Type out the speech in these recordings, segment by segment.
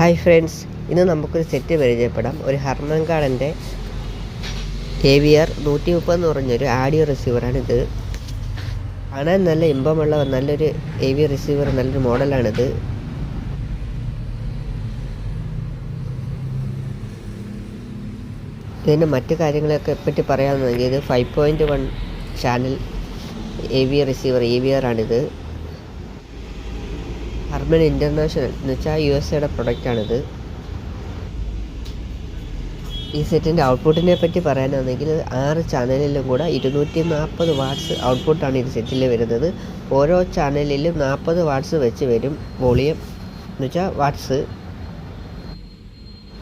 Hi friends ഇന്ന് നമുക്കൊരു set പരിചയപ്പെടാം. ഒരു ഹർമൻ കാർഡന്റെ എ വി ആർ നൂറ്റി മുപ്പത് എന്ന് പറഞ്ഞൊരു ആഡിയോ റിസീവറാണിത് കാണാൻ നല്ല ഇമ്പമുള്ള നല്ലൊരു എ വി റിസീവർ നല്ലൊരു മോഡലാണിത്. ഇതിന്റെ മറ്റു കാര്യങ്ങളെയൊക്കെ പറ്റി പറയാമെന്ന് ഇത് five point one channel A V receiver A V R Harman international എന്ന് വെച്ചാൽ യു എസ് എയുടെ പ്രൊഡക്റ്റാണിത് ഈ സെറ്റിന്റെ ഔട്ട്പുട്ടിനെ പറ്റി പറയാനാണെങ്കിൽ ആറ് ചാനലിലും കൂടെ ഇരുന്നൂറ്റി നാൽപ്പത് വാട്ട്സ് ഔട്ട്പുട്ടാണ് ഈ സെറ്റിൽ വരുന്നത്. ഓരോ ചാനലിലും നാൽപ്പത് വാട്ട്സ് വെച്ച് വരും വോളിയം. എന്ന് വെച്ചാൽ വാട്ട്സ്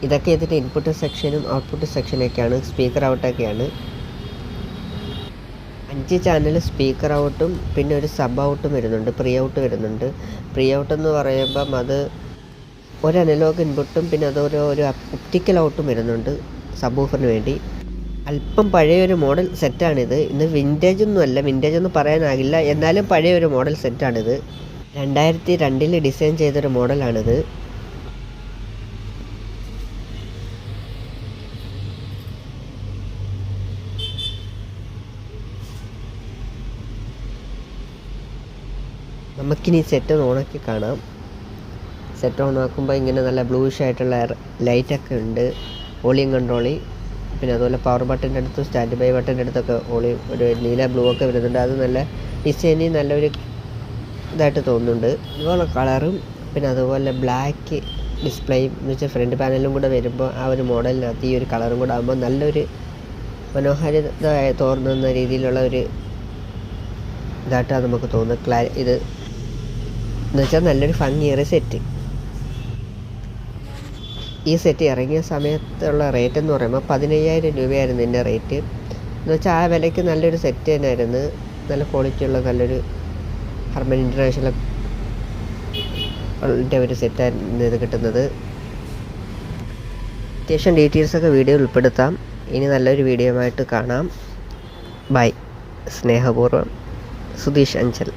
ഇതൊക്കെ ഇതിന്റെ ഇൻപുട്ട് സെക്ഷനും ഔട്ട്പുട്ട് സെക്ഷനൊക്കെയാണ് സ്പീക്കർ ഔട്ടൊക്കെയാണ്. അഞ്ച് ചാനൽ സ്പീക്കർ ഔട്ടും പിന്നെ ഒരു സബ് ഔട്ടും വരുന്നുണ്ട് പ്രീ ഔട്ട് വരുന്നുണ്ട്. പ്രീ ഔട്ട് എന്ന് പറയുമ്പം അത് ഒരു അനലോഗ് ഇൻപുട്ടും പിന്നെ അതൊരു ഒരു ഒപ്റ്റിക്കൽ ഔട്ടും വരുന്നുണ്ട് സബ് ഓഫറിന് വേണ്ടി. അല്പം പഴയൊരു മോഡൽ സെറ്റാണിത് ഇന്ന് വിന്റേജ് ഒന്നും അല്ല വിന്റേജ് ഒന്നും പറയാനാകില്ല. എന്നാലും പഴയൊരു മോഡൽ സെറ്റാണിത് രണ്ടായിരത്തി രണ്ടിൽ ഡിസൈൻ ചെയ്തൊരു മോഡലാണിത് നമുക്കിനി സെറ്റ് ഓണാക്കി കാണാം. സെറ്റ് ഓണാക്കുമ്പോൾ ഇങ്ങനെ നല്ല ബ്ലൂഷ് ആയിട്ടുള്ള ലൈറ്റൊക്കെ ഉണ്ട്. വോളിയം കൺട്രോളി പിന്നെ അതുപോലെ പവർ ബട്ടന്റെ അടുത്തും സ്റ്റാൻഡ് ബൈ ബട്ടന്റെ അടുത്തൊക്കെ ഓളി ഒരു നീല ബ്ലൂ ഒക്കെ വരുന്നുണ്ട്. അത് നല്ല ഡിസൈനിൽ നല്ലൊരു ഇതായിട്ട് തോന്നുന്നുണ്ട്. അതുപോലെ കളറും പിന്നെ അതുപോലെ ബ്ലാക്ക് ഡിസ്പ്ലേയും എന്ന് വെച്ചാൽ ഫ്രണ്ട് പാനലും കൂടെ വരുമ്പോൾ ആ ഒരു മോഡലിനകത്ത് ഈ ഒരു കളറും കൂടെ ആകുമ്പോൾ നല്ലൊരു മനോഹാരിത തോന്നുന്ന രീതിയിലുള്ള ഒരു ഇതായിട്ടാണ് നമുക്ക് തോന്നുന്നത്. ക്ലാ ഇത് എന്ന് വെച്ചാൽ നല്ലൊരു ഭംഗിയേറിയ സെറ്റ് ഈ സെറ്റ് ഇറങ്ങിയ സമയത്തുള്ള റേറ്റ് എന്ന് പറയുമ്പോൾ പതിനയ്യായിരം രൂപയായിരുന്നു എന്റെ റേറ്റ് എന്ന് വെച്ചാൽ ആ വിലയ്ക്ക് നല്ലൊരു സെറ്റ് തന്നെയായിരുന്നു. നല്ല ക്വാളിറ്റി ഉള്ള നല്ലൊരു ഹർമൻ ഇന്റർനാഷണൽ ഒരു സെറ്റായിരുന്നു ഇത് കിട്ടുന്നത്. അത്യാവശ്യം ഡീറ്റെയിൽസൊക്കെ വീഡിയോ ഉൾപ്പെടുത്താം. ഇനി നല്ലൊരു വീഡിയോ ആയിട്ട് കാണാം. ബൈ സ്നേഹപൂർവം സുധീഷ് അഞ്ചൽ.